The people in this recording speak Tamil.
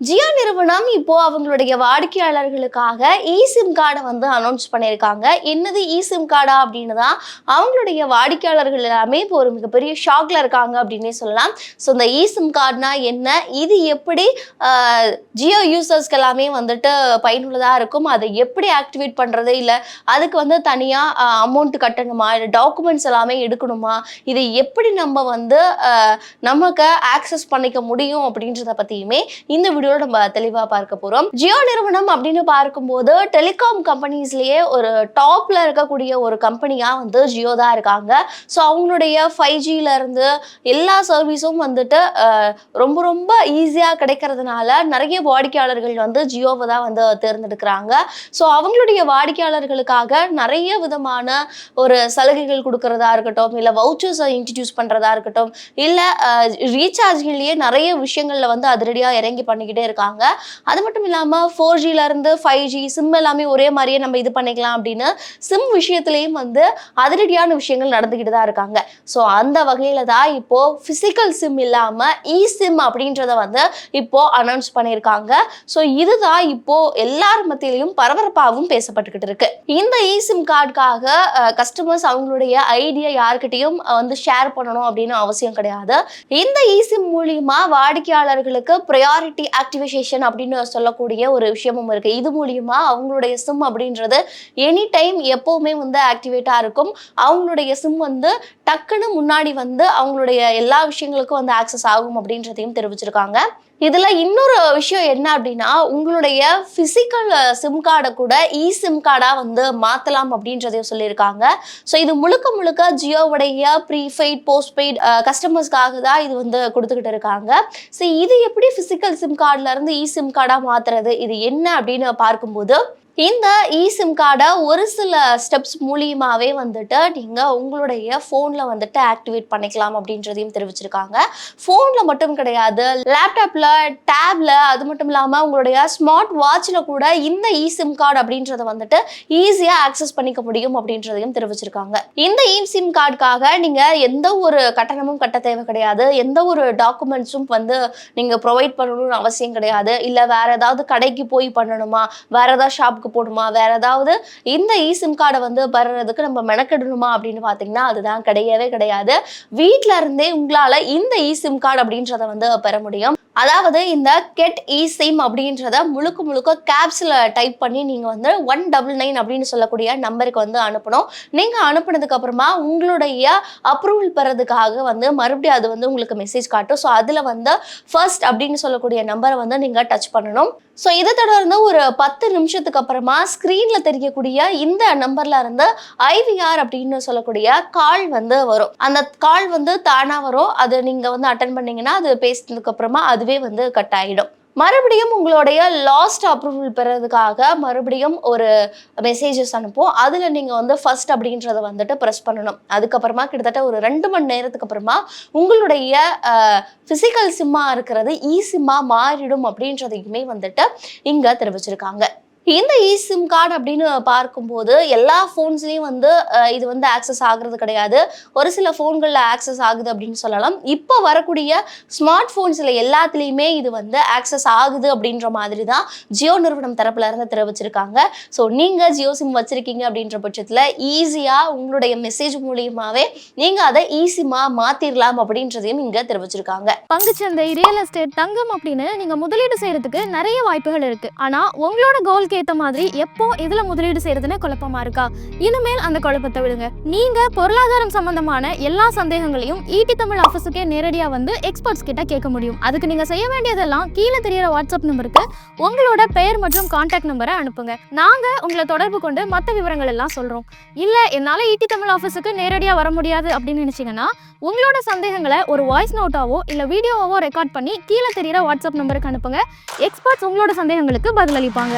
ஜியோ நிறுவனம் இப்போ அவங்களுடைய வாடிக்கையாளர்களுக்காக இ சிம் கார்டை வந்து அனௌன்ஸ் பண்ணியிருக்காங்க. என்னது இ சிம் கார்டா அப்படின்னு தான் அவங்களுடைய வாடிக்கையாளர்கள் எல்லாமே இப்போ ஒரு மிகப்பெரிய ஷாக்ல இருக்காங்க அப்படின்னே சொல்லலாம். ஸோ இந்த இ சிம் கார்டுனா என்ன? இது எப்படி ஜியோ யூசர்ஸ்க்கு எல்லாமே வந்துட்டு பயனுள்ளதாக இருக்கும்? அதை எப்படி ஆக்டிவேட் பண்ணுறது இல்லை அதுக்கு வந்து தனியாக அமௌண்ட் கட்டணுமா? இல்லை டாக்குமெண்ட்ஸ் எல்லாமே எடுக்கணுமா? இதை எப்படி நம்ம வந்து நமக்கு ஆக்சஸ் பண்ணிக்க முடியும் அப்படின்றத பற்றியுமே இந்த வீடியோ நம்ம தெளிவாக பார்க்க போகிறோம் ஜியோ நிறுவனம் அப்படின்னு பார்க்கும்போது டெலிகாம் கம்பெனிஸ்லேயே ஒரு டாப்ல இருக்கக்கூடிய ஒரு கம்பெனியாக வந்து ஜியோ தான் இருக்காங்க. ஸோ அவங்களுடைய ஃபைவ் இருந்து எல்லா சர்வீஸும் வந்துட்டு ரொம்ப ரொம்ப ஈஸியாக கிடைக்கிறதுனால நிறைய வாடிக்கையாளர்கள் வந்து ஜியோவை தான் வந்து தேர்ந்தெடுக்கிறாங்க. ஸோ அவங்களுடைய வாடிக்கையாளர்களுக்காக நிறைய விதமான ஒரு சலுகைகள் கொடுக்கறதா இருக்கட்டும் இல்லை வவுச்சர்ஸை இன்ட்ரடியூஸ் பண்ணுறதா இருக்கட்டும் இல்லை ரீசார்ஜ்கள்லேயே நிறைய விஷயங்களில் வந்து அதிரடியாக இறங்கி பண்ணிக்கிட்டு இருக்காங்க. அது மட்டும் இல்லாமல் ஃபோர் ஜிலேருந்து ஃபைவ் ஜி சிம் எல்லாமே ஒரே மாதிரியே நம்ம இது பண்ணிக்கலாம் அப்படின்னு சிம் விஷயத்துலேயும் வந்து அதிரடியான விஷயங்கள் நடந்துக்கிட்டு தான் இருக்காங்க. ஸோ அந்த வகையில் தான் இப்போ ஃபிசிக்கல் சிம் இல்லாமல் இ சிம் அப்படின்றத வந்து இப்போ அனௌன்ஸ் பண்ணியிருக்காங்க. ஸோ இதுதான் இப்போ எல்லார் மத்தியிலையும் பரபரப்பாகவும் பேசப்பட்டுக்கிட்டு இருக்கு. இந்த இ சிம் கார்டுக்காக கஸ்டமர்ஸ் அவங்களுடைய ஐடியா யார்கிட்டயும் வந்து ஷேர் பண்ணணும் அப்படின்னு அவசியம் கிடையாது. இந்த இ சிம் மூலியமா வாடிக்கையாளர்களுக்கு ப்ரையாரிட்டி ஆக்டிவைசேஷன் அப்படின்னு சொல்லக்கூடிய ஒரு விஷயமும் இருக்கு. இது மூலியமா அவங்களுடைய சிம் அப்படின்றது எனி டைம் எப்பவுமே வந்து ஆக்டிவேட்டா இருக்கும். அவங்களுடைய சிம் வந்து டக்குன்னு முன்னாடி வந்து அவங்களுடைய எல்லா விஷயங்களுக்கும் வந்து ஆக்சஸ் ஆகும் அப்படின்றதையும் தெரிவிச்சிருக்காங்க. இதில் இன்னொரு விஷயம் என்ன அப்படின்னா உங்களுடைய ஃபிசிக்கல் சிம் கார்டை கூட இ சிம் கார்டாக வந்து மாற்றலாம் அப்படின்றதையும் சொல்லியிருக்காங்க. ஸோ இது முழுக்க முழுக்க ஜியோவுடைய ப்ரீபெய்ட் போஸ்ட்பெய்ட் கஸ்டமர்ஸ்க்காக தான் இது வந்து கொடுத்துக்கிட்டு இருக்காங்க. ஸோ இது எப்படி ஃபிசிக்கல் சிம் கார்டில் இருந்து இ சிம் கார்டாக மாற்றுறது இது என்ன அப்படின்னு பார்க்கும்போது இந்த இ சிம் கார்டை ஒரு சில ஸ்டெப்ஸ் மூலியமாகவே வந்துட்டு நீங்கள் உங்களுடைய ஃபோனில் வந்துட்டு ஆக்டிவேட் பண்ணிக்கலாம் அப்படின்றதையும் தெரிவிச்சிருக்காங்க. ஃபோனில் மட்டும் கிடையாது லேப்டாப்பில் டேப்ல அது மட்டும் இல்லாமல் உங்களுடைய ஸ்மார்ட் வாட்சில் கூட இந்த இ சிம் கார்டு அப்படின்றத வந்துட்டு ஈஸியாக ஆக்சஸ் பண்ணிக்க முடியும் அப்படின்றதையும் தெரிவிச்சிருக்காங்க. இந்த இ சிம் கார்டுக்காக நீங்கள் எந்த ஒரு கட்டணமும் கட்ட தேவை கிடையாது. எந்த ஒரு டாக்குமெண்ட்ஸும் வந்து நீங்கள் ப்ரொவைட் பண்ணணும்னு அவசியம் கிடையாது. இல்லை வேறு ஏதாவது கடைக்கு போய் பண்ணணுமா? வேறு ஏதாவது ஷாப்புக்கு போடுமா? வேற ஏதாவது இந்த இ சிம் கார்டை வந்து பெறறதுக்கு நம்ம மெனக்கெடணுமா அப்படின்னு பார்த்தீங்கன்னா அதுதான் கிடையவே கிடையாது. வீட்டில இருந்தே உங்களால இந்த இ சிம் கார்டு அப்படின்றத வந்து பெற முடியும். அதாவது இந்த கெட் இ சிம் அப்படின்றத முழுக்க முழுக்க கேப்ஸில் டைப் பண்ணி நீங்கள் வந்து ஒன் டபுள் நைன் அப்படின்னு சொல்லக்கூடிய நம்பருக்கு வந்து அனுப்பணும். நீங்கள் அனுப்புனதுக்கு அப்புறமா உங்களுடைய அப்ரூவல் பெறதுக்காக வந்து மறுபடியும் அது வந்து உங்களுக்கு மெசேஜ் காட்டும். ஸோ அதில் வந்து ஃபர்ஸ்ட் அப்படின்னு சொல்லக்கூடிய நம்பரை வந்து நீங்கள் டச் பண்ணணும். ஸோ இதை தொடர்ந்து ஒரு பத்து நிமிஷத்துக்கு அப்புறமா ஸ்க்ரீனில் தெரியக்கூடிய இந்த நம்பர்ல இருந்து ஐவிஆர் அப்படின்னு சொல்லக்கூடிய கால் வந்து வரும். அந்த கால் வந்து தானாக வரும். அது நீங்கள் வந்து அட்டன் பண்ணிங்கன்னா அது பேசினதுக்கு அப்புறமா அதுவே வந்து கட் ஆகிடும் மறுபடியும் உங்களுடைய லாஸ்ட் அப்ரூவல் பெறதுக்காக மறுபடியும் ஒரு மெசேஜஸ் அனுப்பும் அதில் நீங்கள் வந்து ஃபர்ஸ்ட் அப்படின்றத வந்துட்டு ப்ரெஸ் பண்ணணும். அதுக்கப்புறமா கிட்டத்தட்ட ஒரு ரெண்டு மணி நேரத்துக்கு அப்புறமா உங்களுடைய ஃபிசிக்கல் சிம்மா இருக்கிறது e இ சிம்மா மாறிடும் அப்படின்றதையுமே வந்துட்டு இங்கே தெரிவிச்சிருக்காங்க. இந்த இ சிம் கார்டு அப்படின்னு பார்க்கும்போது எல்லா ஃபோன்ஸ்லேயும் வந்து இது வந்து ஆக்சஸ் ஆகுறது கிடையாது. ஒரு சில ஃபோன்களில் ஆக்சஸ் ஆகுது அப்படின்னு சொல்லலாம். இப்போ வரக்கூடிய ஸ்மார்ட் ஃபோன்ஸில் எல்லாத்துலேயுமே இது வந்து ஆக்சஸ் ஆகுது அப்படின்ற மாதிரி தான் ஜியோ நிறுவனம் தரப்புல இருந்து தெரிவிச்சிருக்காங்க. ஸோ நீங்கள் ஜியோ சிம் வச்சுருக்கீங்க அப்படின்ற பட்சத்தில் ஈஸியாக உங்களுடைய மெசேஜ் மூலியமாகவே நீங்கள் அதை ஈஸிமாக மாற்றிடலாம் அப்படின்றதையும் இங்கே தெரிவிச்சிருக்காங்க. பங்குச்சந்தை ரியல் எஸ்டேட் தங்கம் அப்படின்னு நீங்கள் முதலீடு செய்கிறதுக்கு நிறைய வாய்ப்புகள் இருக்குது ஆனால் உங்களோட கோல்க்கு ஏற்ற மாதிரி எப்போ இதுல முதலீடு செய்யறதுன்னு குழப்பமா இருக்கா? இனிமேல் அந்த குழப்பத்தை விடுங்க. நீங்க பொருளாதாரம் சம்பந்தமான எல்லா சந்தேகங்களையும் ஈட்டி தமிழ் ஆஃபீஸுக்கே நேரடியா வந்து எக்ஸ்பர்ட்ஸ் கிட்ட கேட்க முடியும். அதுக்கு நீங்க செய்ய வேண்டியதெல்லாம் கீழே தெரியற வாட்ஸ்அப் நம்பருக்கு உங்களோட பெயர் மற்றும் கான்டாக்ட் நம்பரை அனுப்புங்க. நாங்க உங்களை தொடர்பு கொண்டு மற்ற விவரங்கள் எல்லாம் சொல்றோம். இல்ல என்னால ஈட்டி தமிழ் ஆஃபீஸுக்கு நேரடியா வர முடியாது அப்படின்னு நினைச்சீங்கன்னா உங்களோட சந்தேகங்களை ஒரு வாய்ஸ் நோட்டாவோ இல்ல வீடியோவாவோ ரெக்கார்ட் பண்ணி கீழே தெரியற வாட்ஸ்அப் நம்பருக்கு அனுப்புங்க. எக்ஸ்பர்ட்ஸ் உங்களோட சந்தேகங்களுக்கு பதிலளிப்பாங்க.